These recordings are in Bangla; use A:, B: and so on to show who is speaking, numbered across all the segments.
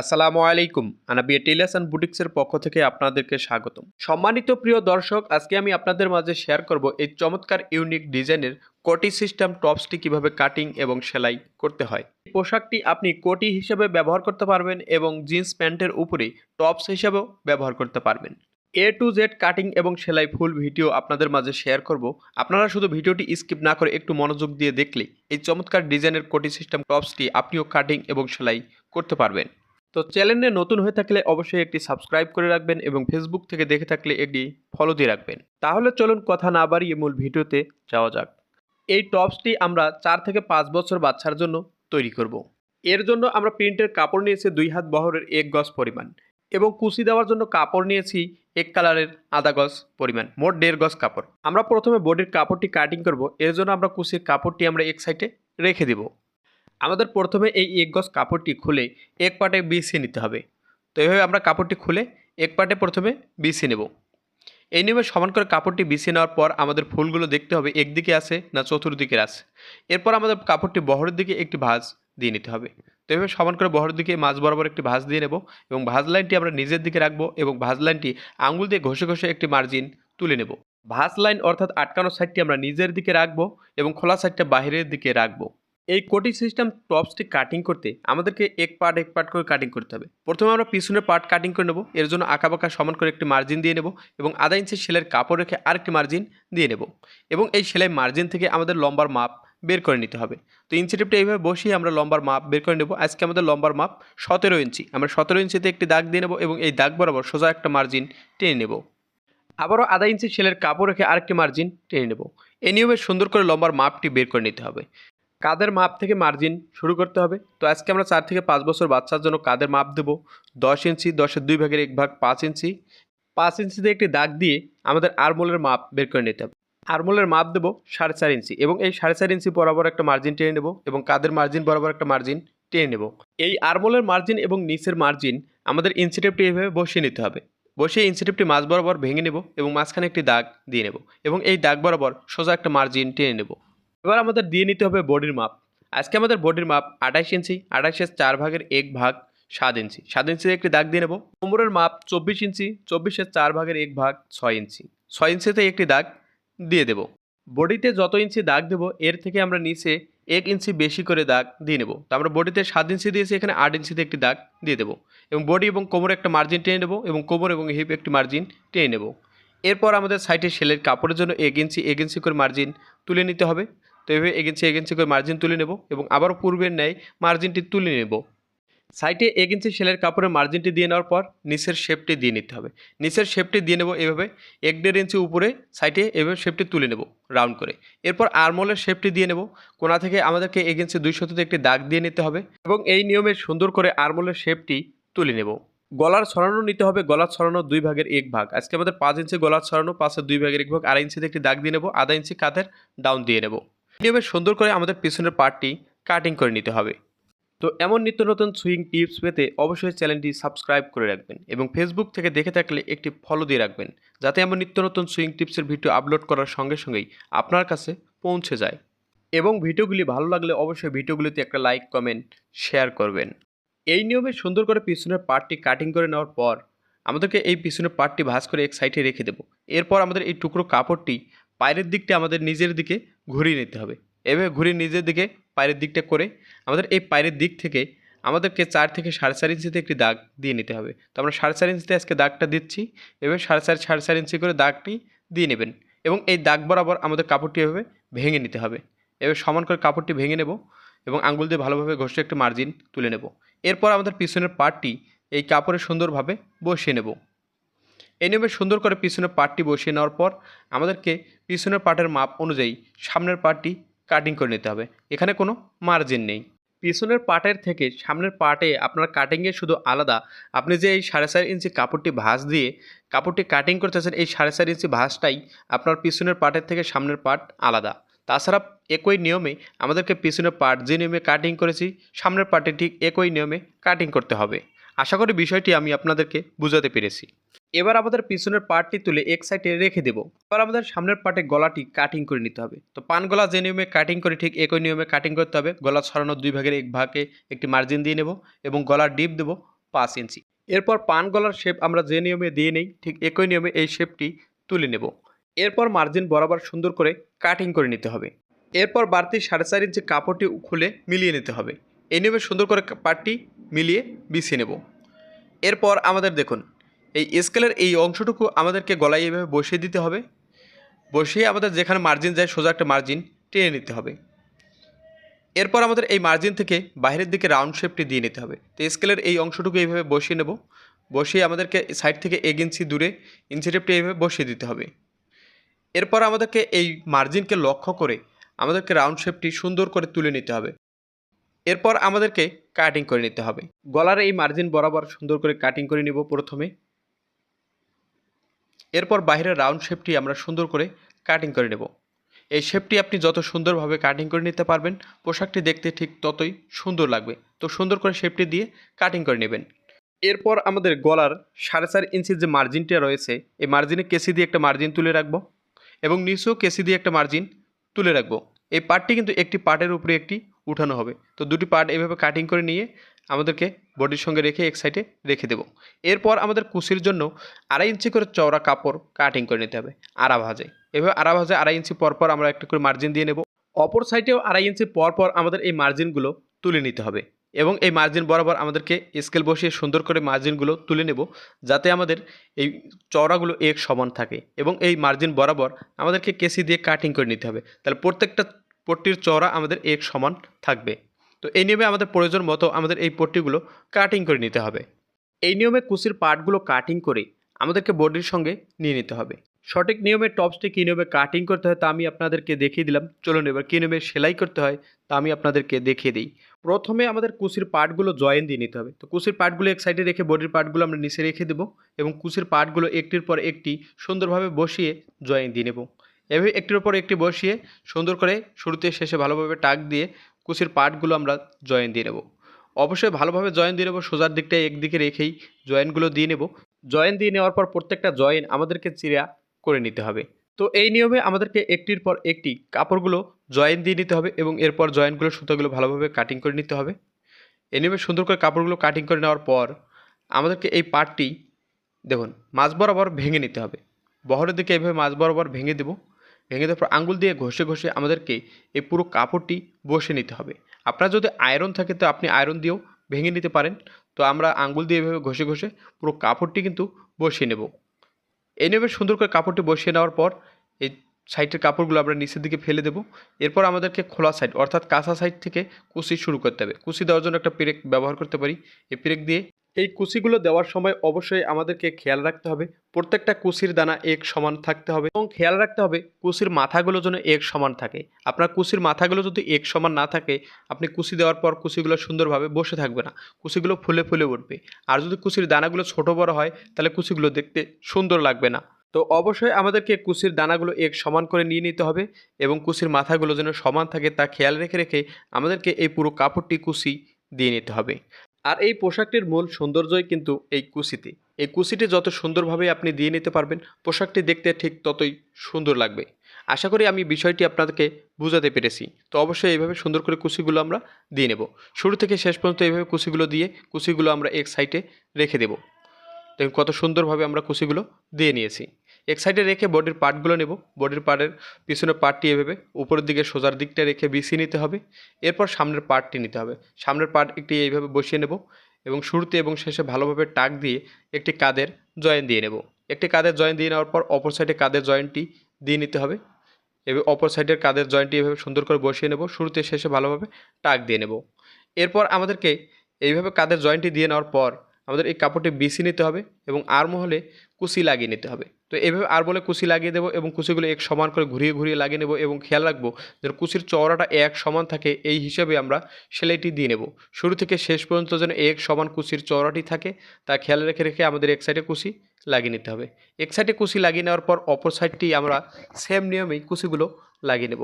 A: আসসালামু আলাইকুম। আনাবি টেলার্স অ্যান্ড বুটিক্সের পক্ষ থেকে আপনাদেরকে স্বাগতম। সম্মানিত প্রিয় দর্শক, আজকে আমি আপনাদের মাঝে শেয়ার করব এই চমৎকার ইউনিক ডিজাইনের কোটি সিস্টেম টপসটি কীভাবে কাটিং এবং সেলাই করতে হয়। এই পোশাকটি আপনি কোটি হিসেবে ব্যবহার করতে পারবেন এবং জিন্স প্যান্টের উপরে টপস হিসেবেও ব্যবহার করতে পারবেন। এ টু জেড কাটিং এবং সেলাই ফুল ভিডিও আপনাদের মাঝে শেয়ার করব। আপনারা শুধু ভিডিওটি স্কিপ না করে একটু মনোযোগ দিয়ে দেখলে এই চমৎকার ডিজাইনের কোটি সিস্টেম টপসটি আপনিও কাটিং এবং সেলাই করতে পারবেন। তো চ্যানেলে নতুন হয়ে থাকলে অবশ্যই একটি সাবস্ক্রাইব করে রাখবেন এবং ফেসবুক থেকে দেখে থাকলে একটি ফলো দিয়ে রাখবেন। তাহলে চলুন কথা না বাড়িয়ে মূল ভিডিওতে যাওয়া যাক। এই টপসটি আমরা চার থেকে পাঁচ বছর বাচ্চার জন্য তৈরি করব। এর জন্য আমরা প্রিন্টের কাপড় নিয়েছি দুই হাত বহরের এক গজ পরিমাণ এবং কুচি দেওয়ার জন্য কাপড় নিয়েছি এক কালারের আধা গজ পরিমাণ, মোট দেড় গজ কাপড়। আমরা প্রথমে বডির কাপড়টি কাটিং করব, এর জন্য আমরা কুচির কাপড়টি আমরা এক সাইডে রেখে দেব। আমাদের প্রথমে এই এক গজ কাপড়টি খুলে এক পাটে বিছিয়ে নিতে হবে। তো এইভাবে আমরা কাপড়টি খুলে এক পাটে প্রথমে বিছিয়ে নেব। এই নিয়মে সমান করে কাপড়টি বিছিয়ে নেওয়ার পর আমাদের ফুলগুলো দেখতে হবে একদিকে আছে না চতুর্দিকে আছে। এরপর আমাদের কাপড়টি বহরের দিকে একটি ভাঁজ দিয়ে নিতে হবে। তো এইভাবে সমান করে বহরের দিকে মাঝ বরাবর একটি ভাঁজ দিয়ে নেব এবং ভাঁজ লাইনটি আমরা নিজের দিকে রাখব এবং ভাঁজ লাইনটি আঙুল দিয়ে ঘষে ঘষে একটি মার্জিন তুলে নেব। ভাঁজ লাইন অর্থাৎ আটকানো সাইডটি আমরা নিজের দিকে রাখব এবং খোলা সাইডটা বাইরের দিকে রাখব। এই কোটি সিস্টেম টপসটি কাটিং করতে আমাদেরকে এক পার্ট এক পার্ট করে কাটিং করতে হবে। প্রথমে আমরা পিছনের পার্ট কাটিং করে নেব, এর জন্য আঁকা বাঁকা সমান করে একটি মার্জিন দিয়ে নেব এবং আধা ইঞ্চি সেলের কাপড় রেখে আরেকটি মার্জিন দিয়ে নেব এবং এই সেলাই মার্জিন থেকে আমাদের লম্বার মাপ বের করে নিতে হবে। তো ইঞ্চি টেপটা এইভাবে বসিয়ে আমরা লম্বার মাপ বের করে নেব। আজকে আমাদের লম্বার মাপ সতেরো ইঞ্চি আমরা সতেরো ইঞ্চিতে একটি দাগ দিয়ে নেব এবং এই দাগ বরাবর সোজা একটা মার্জিন টেনে নেব। আবারও আধা ইঞ্চি সেলের কাপড় রেখে আরেকটি মার্জিন টেনে নেব। এই নিয়মে সুন্দর করে লম্বার মাপটি বের করে নিতে হবে। কাদের মাপ থেকে মার্জিন শুরু করতে হবে? তো আজকে আমরা চার থেকে পাঁচ বছর বাচ্চার জন্য কাদের মাপ দেবো? দশ ইঞ্চি, দশের দুই ভাগের এক ভাগ পাঁচ ইঞ্চি। পাঁচ ইঞ্চিতে একটি দাগ দিয়ে আমাদের আরমোলের মাপ বের করে নিতে হবে। আরমোলের মাপ দেবো সাড়ে চার ইঞ্চি এবং এই সাড়ে চার ইঞ্চি বরাবর একটা মার্জিন টেনে নেব এবং কাদের মার্জিন বরাবর একটা মার্জিন টেনে নেব। এই আরমোলের মার্জিন এবং নিচের মার্জিন আমাদের ইঞ্চি টেপটি এইভাবে বসিয়ে নিতে হবে। বসিয়ে ইঞ্চি টেপটি মাঝ বরাবর ভেঙে নেব এবং মাঝখানে একটি দাগ দিয়ে নেব এবং এই দাগ বরাবর সোজা একটা মার্জিন টেনে নেব। এবার আমাদের দিয়ে নিতে হবে বডির মাপ। আজকে আমাদের বডির মাপ আঠাশ ইঞ্চি আঠাশের চার ভাগের এক ভাগ সাত ইঞ্চি। সাত ইঞ্চিতে একটি দাগ দিয়ে নেব। কোমরের মাপ চব্বিশ ইঞ্চি চব্বিশের চার ভাগের এক ভাগ ছয় ইঞ্চি। ছয় ইঞ্চিতে একটি দাগ দিয়ে দেব। বডিতে যত ইঞ্চি দাগ দেব, এর থেকে আমরা নিচে এক ইঞ্চি বেশি করে দাগ দিয়ে নেব। তো আমরা বডিতে সাত ইঞ্চি দিয়েছি, এখানে আট ইঞ্চিতে একটি দাগ দিয়ে দেবো। এবং বডি এবং কোমরে একটা মার্জিন টেনে নেব এবং কোমর এবং হিপ একটি মার্জিন টেনে নেব। এরপর আমাদের সাইডে সেলের কাপড়ের জন্য এক ইঞ্চি এক ইঞ্চি করে মার্জিন তুলে নিতে হবে। তো এভাবে এগেন্সি এগেন্সি করে মার্জিন তুলে নেব এবং আবারও পূর্বের ন্যায় মার্জিনটি তুলে নেব। সাইডে ইঞ্চি সেলের কাপড়ের মার্জিনটি দিয়ে নেওয়ার পর নিচের শেপটি দিয়ে নিতে হবে। নিচের শেপটি দিয়ে নেব এভাবে এক দেড় ইঞ্চি উপরে সাইডে এভাবে শেপটি তুলে নেব রাউন্ড করে। এরপর আরমোলের শেপটি দিয়ে নেব। কোনা থেকে আমাদেরকে ইঞ্চি দুই শততে একটি দাগ দিয়ে নিতে হবে এবং এই নিয়মে সুন্দর করে আরমোলের শেপটি তুলে নেব। গলার ছড়ানো নিতে হবে, গলার ছড়ানো দুই ভাগের এক ভাগ। আজকে আমাদের পাঁচ ইঞ্চি গলার ছড়ানো, পাঁচের দুই ভাগের এক ভাগ, আড়াই ইঞ্চিতে একটি দাগ দিয়ে নেব, আধা ইঞ্চি কাঁধের ডাউন দিয়ে নেব। নিয়মে সুন্দর করে আমাদের পিছনের পার্টটি কাটিং করে নিতে হবে। তো এমন নিত্য নতুন সুইং টিপস পেতে অবশ্যই চ্যানেলটি সাবস্ক্রাইব করে রাখবেন এবং ফেসবুক থেকে দেখে থাকলে একটি ফলো দিয়ে রাখবেন, যাতে এমন নিত্য নতুন সুইং টিপসের ভিডিও আপলোড করার সঙ্গে সঙ্গেই আপনার কাছে পৌঁছে যায়। এবং ভিডিওগুলি ভালো লাগলে অবশ্যই ভিডিওগুলিতে একটা লাইক কমেন্ট শেয়ার করবেন। এই নিয়মে সুন্দর করে পিছনের পার্টটি কাটিং করে নেওয়ার পর আমাদেরকে এই পিছনের পার্টটি ভাঁজ করে এক সাইডে রেখে দেবো। এরপর আমাদের এই টুকরো কাপড়টি পায়ের দিকটা আমাদের নিজের দিকে ঘুরিয়ে নিতে হবে। এভাবে ঘুরিয়ে নিজের দিকে পায়ের দিকটা করে আমাদের এই পায়ের দিক থেকে আমাদেরকে চার থেকে সাড়ে চার ইঞ্চিতে একটি দাগ দিয়ে নিতে হবে। তো আমরা সাড়ে চার ইঞ্চিতে আজকে দাগটা দিচ্ছি। এভাবে সাড়ে চার সাড়ে চার ইঞ্চি করে দাগটি দিয়ে নেবেন এবং এই দাগ বরাবর আমাদের কাপড়টি এভাবে ভেঙে নিতে হবে। এভাবে সমান করে কাপড়টি ভেঙে নেব এবং আঙ্গুল দিয়ে ভালোভাবে ঘষে একটি মার্জিন তুলে নেব। এরপর আমাদের পিছনের পার্টটি এই কাপড়ে সুন্দরভাবে বসিয়ে নেব। এই নিয়মে সুন্দর করে পিছনের পার্টটি বসিয়ে নেওয়ার পর আমাদেরকে পিছনের পার্টের মাপ অনুযায়ী সামনের পার্টটি কাটিং করে নিতে হবে। এখানে কোনো মার্জিন নেই। পিছনের পার্টের থেকে সামনের পার্টে আপনার কাটিংয়ে শুধু আলাদা, আপনি যে এই সাড়ে চার ইঞ্চি কাপড়টি ভাঁজ দিয়ে কাপড়টি কাটিং করতেছেন এই সাড়ে চার ইঞ্চি ভাঁজটাই আপনার পিছনের পার্টের থেকে সামনের পার্ট আলাদা। তাছাড়া একই নিয়মে আমাদেরকে পিছনের পার্ট যে নিয়মে কাটিং করেছি, সামনের পার্টে ঠিক একই নিয়মে কাটিং করতে হবে। আশা করি বিষয়টি আমি আপনাদেরকে বুঝাতে পেরেছি। এবার আমাদের পিছনের পার্টটি তুলে এক সাইডে রেখে দেবো। এবার আমাদের সামনের পার্টে গলাটি কাটিং করে নিতে হবে। তো পান গলা যে নিয়মে কাটিং করে ঠিক একই নিয়মে কাটিং করতে হবে। গলা ছড়ানো দুই ভাগের এক ভাগে একটি মার্জিন দিয়ে নেব এবং গলার ডিপ দেবো পাঁচ ইঞ্চি। এরপর পান গলার শেপ আমরা যে নিয়মে দিয়ে নেই, ঠিক একই নিয়মে এই শেপটি তুলে নেব। এরপর মার্জিন বরাবর সুন্দর করে কাটিং করে নিতে হবে। এরপর বাড়তি সাড়ে চার ইঞ্চি কাপড়টি খুলে মিলিয়ে নিতে হবে। এই সুন্দর করে পাটটি মিলিয়ে বিছিয়ে নেব। এরপর আমাদের দেখুন, এই স্কেলের এই অংশটুকু আমাদেরকে গলায় এইভাবে বসিয়ে দিতে হবে। বসিয়ে আমাদের যেখানে মার্জিন যায় সোজা একটা মার্জিন টেনে নিতে হবে। এরপর আমাদের এই মার্জিন থেকে বাইরের দিকে রাউন্ড শেপটি দিয়ে নিতে হবে। তো স্কেলের এই অংশটুকু এইভাবে বসিয়ে নেব। বসিয়ে আমাদেরকে সাইড থেকে এক ইঞ্চি দূরে ইঞ্চি টেপটি এইভাবে বসিয়ে দিতে হবে। এরপর আমাদেরকে এই মার্জিনকে লক্ষ্য করে আমাদেরকে রাউন্ড শেপটি সুন্দর করে তুলে নিতে হবে। এরপর আমাদেরকে কাটিং করে নিতে হবে। গলার এই মার্জিন বরাবর সুন্দর করে কাটিং করে নিব প্রথমে। এরপর বাইরের রাউন্ড শেপটি আমরা সুন্দর করে কাটিং করে নেব। এই শেপটি আপনি যত সুন্দরভাবে কাটিং করে নিতে পারবেন, পোশাকটি দেখতে ঠিক ততই সুন্দর লাগবে। তো সুন্দর করে শেপটি দিয়ে কাটিং করে নেবেন। এরপর আমাদের গলার সাড়ে চার ইঞ্চির যে মার্জিনটা রয়েছে, এই মার্জিনে কেসি দিয়ে একটা মার্জিন তুলে রাখব এবং নিচেও কেসি দিয়ে একটা মার্জিন তুলে রাখব। এই পার্টটি কিন্তু একটি পার্টের উপরে একটি উঠানো হবে। তো দুটি পার্ট এভাবে কাটিং করে নিয়ে আমাদেরকে বডির সঙ্গে রেখে এক সাইডে রেখে দেবো। এরপর আমাদের কুচির জন্য আড়াই ইঞ্চি করে চওড়া কাপড় কাটিং করে নিতে হবে আড়া ভাজে। এভাবে আড়া ভাজে আড়াই ইঞ্চি পরপর আমরা একটা করে মার্জিন দিয়ে নেব। অপর সাইডেও আড়াই ইঞ্চি পরপর আমাদের এই মার্জিনগুলো তুলে নিতে হবে এবং এই মার্জিন বরাবর আমাদেরকে স্কেল বসিয়ে সুন্দর করে মার্জিনগুলো তুলে নেব যাতে আমাদের এই চওড়াগুলো এক সমান থাকে এবং এই মার্জিন বরাবর আমাদেরকে কেসি দিয়ে কাটিং করে নিতে হবে। তাহলে প্রত্যেকটা পট্টির চওড়া আমাদের এক সমান থাকবে। তো এই নিয়মে আমাদের প্রয়োজন মতো আমাদের এই পট্টিগুলো কাটিং করে নিতে হবে। এই নিয়মে কুচির পার্টগুলো কাটিং করে আমাদেরকে বডির সঙ্গে নিয়ে নিতে হবে। সঠিক নিয়মে টপসটি কী নিয়মে কাটিং করতে হয় তা আমি আপনাদেরকে দেখিয়ে দিলাম। চলুন এবার কী নিয়মে সেলাই করতে হয় তা আমি আপনাদেরকে দেখিয়ে দিই। প্রথমে আমাদের কুচির পার্টগুলো জয়েন দিয়ে নিতে হবে। তো কুচির পার্টগুলো এক সাইডে রেখে বডির পার্টগুলো আমরা নিচে রেখে দেবো এবং কুচির পার্টগুলো একটির পর একটি সুন্দরভাবে বসিয়ে জয়েন দিয়ে নেব। এভাবে একটির উপর একটি বসিয়ে সুন্দর করে শুরুতে শেষে ভালোভাবে টাক দিয়ে কুচির পার্টগুলো আমরা জয়েন দিয়ে নেব। অবশ্যই ভালোভাবে জয়েন দিয়ে নেব, সোজার দিকটা একদিকে রেখেই জয়েনগুলো দিয়ে নেব। জয়েন দিয়ে নেওয়ার পর প্রত্যেকটা জয়েন আমাদেরকে চিরা করে নিতে হবে। তো এই নিয়মে আমাদেরকে একটির পর একটি কাপড়গুলো জয়েন দিয়ে নিতে হবে এবং এরপর জয়েনগুলো সুতোগুলো ভালোভাবে কাটিং করে নিতে হবে। এই নিয়মে সুন্দর করে কাপড়গুলো কাটিং করে নেওয়ার পর আমাদেরকে এই পার্টটি দেখুন, মাছ বরাবর ভেঙে নিতে হবে। বহরের দিকে এইভাবে মাছ বরাবর ভেঙে দেবো। ভেঙে দেওয়ার পর আঙুল দিয়ে ঘষে ঘষে আমাদেরকে এই পুরো কাপড়টি বসে নিতে হবে। আপনার যদি আয়রন থাকে তো আপনি আয়রন দিয়েও ভেঙে নিতে পারেন। তো আমরা আঙুল দিয়ে এভাবে ঘষে ঘষে পুরো কাপড়টি কিন্তু বসিয়ে নেব। এই নেবে সুন্দর করে কাপড়টি বসিয়ে নেওয়ার পর এই সাইডের কাপড়গুলো আমরা নিচের দিকে ফেলে দেবো। এরপর আমাদেরকে খোলা সাইড অর্থাৎ কাঁচা সাইড থেকে কুচি শুরু করতে হবে। কুচি দেওয়ার জন্য একটা পেরেক ব্যবহার করতে পারি। এই পেরেক দিয়ে এই কুচিগুলো দেওয়ার সময় অবশ্যই আমাদেরকে খেয়াল রাখতে হবে। প্রত্যেকটা কুচির দানা এক সমান থাকতে হবে এবং খেয়াল রাখতে হবে কুচির মাথাগুলো যেন এক সমান থাকে। আপনার কুচির মাথাগুলো যদি এক সমান না থাকে, আপনি কুচি দেওয়ার পর কুচিগুলো সুন্দরভাবে বসে থাকবে না। কুচিগুলো ফুলে ফুলে উঠবে। আর যদি কুচির দানাগুলো ছোট বড় হয়, তাহলে কুচিগুলো দেখতে সুন্দর লাগবে না। তো অবশ্যই আমাদেরকে কুচির দানাগুলো এক সমান করে নিয়ে নিতে হবে এবং কুচির মাথাগুলো যেন সমান থাকে তা খেয়াল রেখে রেখে আমাদেরকে এই পুরো কাপড়টি কুচি দিয়ে নিতে হবে। আর এই পোশাকটির মূল সৌন্দর্যই কিন্তু এই কুচিতে এই কুচিটি যত সুন্দরভাবে আপনি দিয়ে নিতে পারবেন, পোশাকটি দেখতে ঠিক ততই সুন্দর লাগবে। আশা করি আমি বিষয়টি আপনাদেরকে বুঝাতে পেরেছি। তো অবশ্যই এইভাবে সুন্দর করে কুচিগুলো আমরা দিয়ে নেব। শুরু থেকে শেষ পর্যন্ত এইভাবে কুচিগুলো দিয়ে কুচিগুলো আমরা এক সাইডে রেখে দেব। দেখুন কত সুন্দরভাবে আমরা কুচিগুলো দিয়ে নিয়েছি। এক সাইডে রেখে বডির পার্টগুলো নেব। বডির পার্টের পিছনের পার্টটি এভাবে, উপরের দিকে সোজার দিকটা রেখে বিছিয়ে নিতে হবে। এরপর সামনের পার্টটি নিতে হবে। সামনের পার্ট একটি এইভাবে বসিয়ে নেব এবং শুরুতে এবং শেষে ভালোভাবে টাক দিয়ে একটি কাদের জয়েন দিয়ে নেব। একটি কাদের জয়েন দিয়ে নেওয়ার পর অপর সাইডে কাদের জয়েন্টটি দিয়ে নিতে হবে। এবং অপর সাইডের কাদের জয়েন্টটি এভাবে সুন্দর করে বসিয়ে নেব। শুরুতে শেষে ভালোভাবে টাক দিয়ে নেব। এরপর আমাদেরকে এইভাবে কাদের জয়েন্টটি দিয়ে নেওয়ার পর আমাদের এই কাপড়টি বিছিয়ে নিতে হবে এবং আর মহলে কুচি লাগিয়ে নিতে হবে। তো এভাবে আর বলে কুচি লাগিয়ে দেবো এবং কুচিগুলো এক সমান করে ঘুরিয়ে ঘুরিয়ে লাগিয়ে নেব এবং খেয়াল রাখব যেন কুচির চওড়াটা এক সমান থাকে, এই হিসাবে আমরা সেলাইটি দিয়ে নেব। শুরু থেকে শেষ পর্যন্ত যেন এক সমান কুচির চওড়াটি থাকে, তা খেয়াল রেখে রেখে আমাদের এক সাইডে কুচি লাগিয়ে নিতে হবে। এক সাইডে কুচি লাগিয়ে নেওয়ার পর অপর সাইডটি আমরা সেম নিয়মেই কুচিগুলো লাগিয়ে নেব।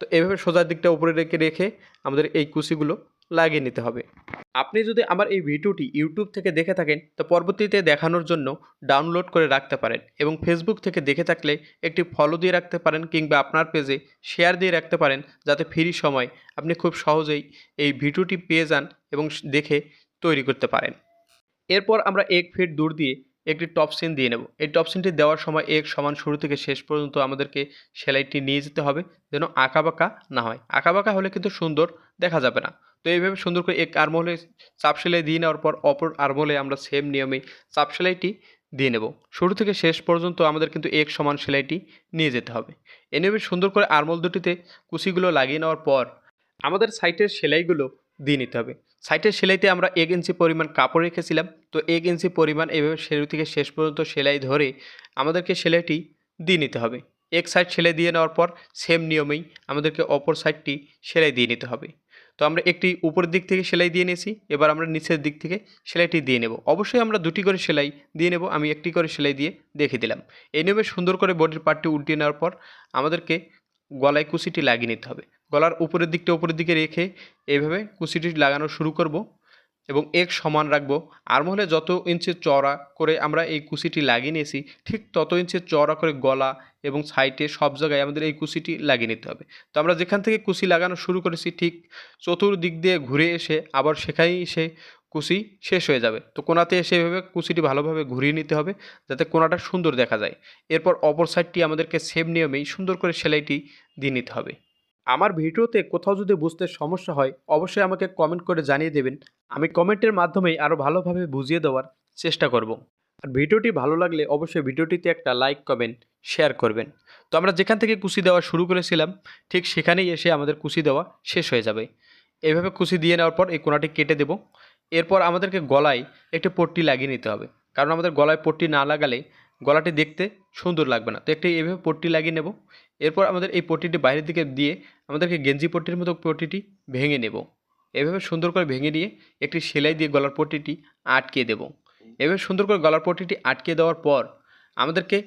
A: তো এভাবে সোজার দিকটা উপরে রেখে রেখে আমাদের এই কুচিগুলো লাগিয়ে নিতে হবে। আপনি যদি আমার এই ভিডিওটি ইউটিউব থেকে দেখে থাকেন, তো পরবর্তীতে দেখানোর জন্য ডাউনলোড করে রাখতে পারেন এবং ফেসবুক থেকে দেখে থাকলে একটি ফলো দিয়ে রাখতে পারেন কিংবা আপনার পেজে শেয়ার দিয়ে রাখতে পারেন যাতে ফ্রি সময় আপনি খুব সহজেই এই ভিডিওটি পেয়ে যান এবং দেখে তৈরি করতে পারেন। এরপর আমরা এক ফিট দূর দিয়ে একটি টপ সিন দিয়ে নেব। এই টপ সিনটি দেওয়ার সময় এক সমান শুরু থেকে শেষ পর্যন্ত আমাদেরকে সেলাইটি নিয়ে যেতে হবে যেন আঁকাবাঁকা না হয়। আঁকাবাঁকা হলে কিন্তু সুন্দর দেখা যাবে না। তো এইভাবে সুন্দর করে এক আরমোলে চাপ সেলাই দিয়ে নেওয়ার পর অপর আরমোলে আমরা সেম নিয়মে চাপ সেলাইটি দিয়ে নেব। শুরু থেকে শেষ পর্যন্ত আমাদের কিন্তু এক সমান সেলাইটি নিয়ে যেতে হবে। এ নিয়মে সুন্দর করে আরমোল দুটিতে কুচিগুলো লাগিয়ে নেওয়ার পর আমাদের সাইটের সেলাইগুলো দিয়ে নিতে হবে। সাইটের সেলাইতে আমরা এক ইঞ্চি পরিমাণ কাপড় রেখেছিলাম। তো এক ইঞ্চি পরিমাণ এভাবে শুরু থেকে শেষ পর্যন্ত সেলাই ধরে আমাদেরকে সেলাইটি দিয়ে নিতে হবে। এক সাইড সেলাই দিয়ে নেওয়ার পর সেম নিয়মেই আমাদেরকে অপর সাইডটি সেলাই দিয়ে নিতে হবে। তো আমরা একটি উপরের দিক থেকে সেলাই দিয়ে নিয়েছি। এবার আমরা নিচের দিক থেকে সেলাইটি দিয়ে নেব। অবশ্যই আমরা দুটি করে সেলাই দিয়ে নেব। আমি একটি করে সেলাই দিয়ে দেখে দিলাম। এই নিয়মে সুন্দর করে বডির পার্টটি উল্টিয়ে নেওয়ার পর আমাদেরকে গলায় কুচিটি লাগিয়ে নিতে হবে। গলার উপরের দিকটা উপরের দিকে রেখে এভাবে কুচিটি লাগানো শুরু করব। এবং এক সমান রাখব। আর্মহলে যত ইঞ্চি চওড়া করে আমরা এই কুচিটি লাগিয়ে নিয়েছি, ঠিক তত ইঞ্চি চওড়া করে গলা এবং সাইডে সব জায়গায় আমাদের এই কুচিটি লাগিয়ে নিতে হবে। তো আমরা যেখান থেকে কুচি লাগানো শুরু করেছি, ঠিক চতুর্দিক দিয়ে ঘুরে এসে আবার সেখানেই সে কুচি শেষ হয়ে যাবে। তো কোনাতে এসে এভাবে কুচিটি ভালোভাবে ঘুরিয়ে নিতে হবে, যাতে কোনাটা সুন্দর দেখা যায়। এরপর অপর সাইডটি আমাদেরকে সেম নিয়মেই সুন্দর করে সেলাইটি দিয়ে নিতে হবে। আমার ভিডিওতে কোথাও যদি বুঝতে সমস্যা হয়, অবশ্যই আমাকে কমেন্ট করে জানিয়ে দেবেন। আমি কমেন্টের মাধ্যমেই আরও ভালোভাবে বুঝিয়ে দেওয়ার চেষ্টা করব। আর ভিডিওটি ভালো লাগলে অবশ্যই ভিডিওটিতে একটা লাইক, কমেন্ট, শেয়ার করবেন। তো আমরা যেখান থেকে কুচি দেওয়া শুরু করেছিলাম, ঠিক সেখানেই এসে আমাদের কুচি দেওয়া শেষ হয়ে যাবে। এভাবে কুচি দিয়ে নেওয়ার পর এই কোনাটি কেটে দেব। এরপর আমাদেরকে গলায় একটি পট্টি লাগিয়ে নিতে হবে। কারণ আমাদের গলায় পট্টি না লাগালে গলাটি দেখতে সুন্দর লাগবে না। তো একটি এভাবে পট্টি লাগিয়ে নেব। এরপর আমাদের এই পট্টিটি বাইরের দিকে দিয়ে আমাদেরকে গেঞ্জি পট্টির মতো পট্টিটি ভেঙে নেব। এভাবে সুন্দর করে ভেঙে নিয়ে একটি সেলাই দিয়ে গলার পট্টিটি আটকে দেব। এভাবে সুন্দর করে গলার পট্টিটি আটকে দেওয়ার পর আমাদেরকে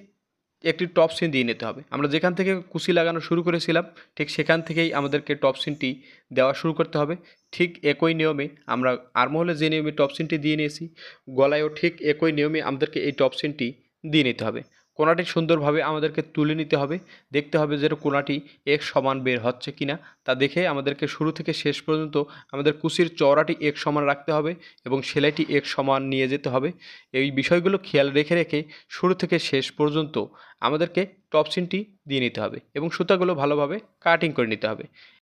A: একটি টপ সিন দিয়ে নিতে হবে। আমরা যেখান থেকে কুচি লাগানো শুরু করেছিলাম, ঠিক সেখান থেকেই আমাদেরকে টপ সিনটি দেওয়া শুরু করতে হবে। ঠিক একই নিয়মে আমরা আরমহলে যে নিয়মে টপ সিনটি দিয়ে নিয়েছি, গলায়ও ঠিক একই নিয়মে আমাদেরকে এই টপ সিনটি দিয়ে নিতে হবে। কোনাটি সুন্দরভাবে আমাদেরকে তুলে নিতে হবে। দেখতে হবে যে কোনাটি এক সমান বের হচ্ছে কিনা। তা দেখে আমাদেরকে শুরু থেকে শেষ পর্যন্ত আমাদের কুচির চওড়াটি এক সমান রাখতে হবে এবং সেলাইটি এক সমান নিয়ে যেতে হবে। এই বিষয়গুলো খেয়াল রেখে রেখে শুরু থেকে শেষ পর্যন্ত আমাদেরকে টপ সিনটি দিয়ে নিতে হবে এবং সুতাগুলো ভালোভাবে কাটিং করে নিতে হবে।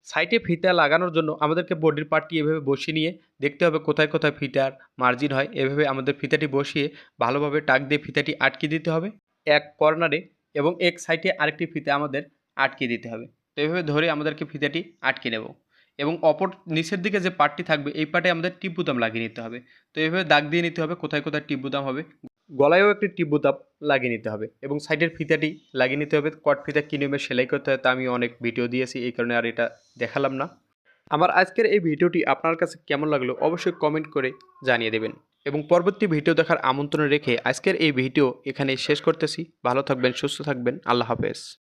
A: সাইটে ফিতা লাগানোর জন্য আমাদেরকে বডির পার্টটি এভাবে বসিয়ে নিয়ে দেখতে হবে কোথায় কোথায় ফিতার মার্জিন হয়। এভাবে আমাদের ফিতাটি বসিয়ে ভালোভাবে টাক দিয়ে ফিতাটি আটকে দিতে হবে। এক কর্নারে এবং এক সাইডে আরেকটি ফিতে আমাদের আটকে দিতে হবে। তো এইভাবে ধরে আমাদেরকে ফিতাটি আটকে নেব এবং অপর নিচের দিকে যে পার্টটি থাকবে, এই পার্টে আমাদের টিপ বুতাম লাগিয়ে নিতে হবে। তো এইভাবে দাগ দিয়ে নিতে হবে, কোথায় কোথায় টিপ বুতাম হবে। গলায়ও একটি টিপ বুতাম লাগিয়ে নিতে হবে এবং সাইডের ফিতাটি লাগিয়ে নিতে হবে। কট ফিতা কী নিয়মে সেলাই করতে হয় তা আমি অনেক ভিডিও দিয়েছি, এই কারণে আর এটা দেখালাম না। আমার আজকের এই ভিডিওটি আপনার কাছে কেমন লাগল অবশ্যই কমেন্ট করে জানিয়ে দেবেন। এবং পরবর্তী ভিডিও দেখার আমন্ত্রণ রেখে আজকের এই ভিডিও এখানে শেষ করতেছি। ভালো থাকবেন, সুস্থ থাকবেন। আল্লাহ হাফেজ।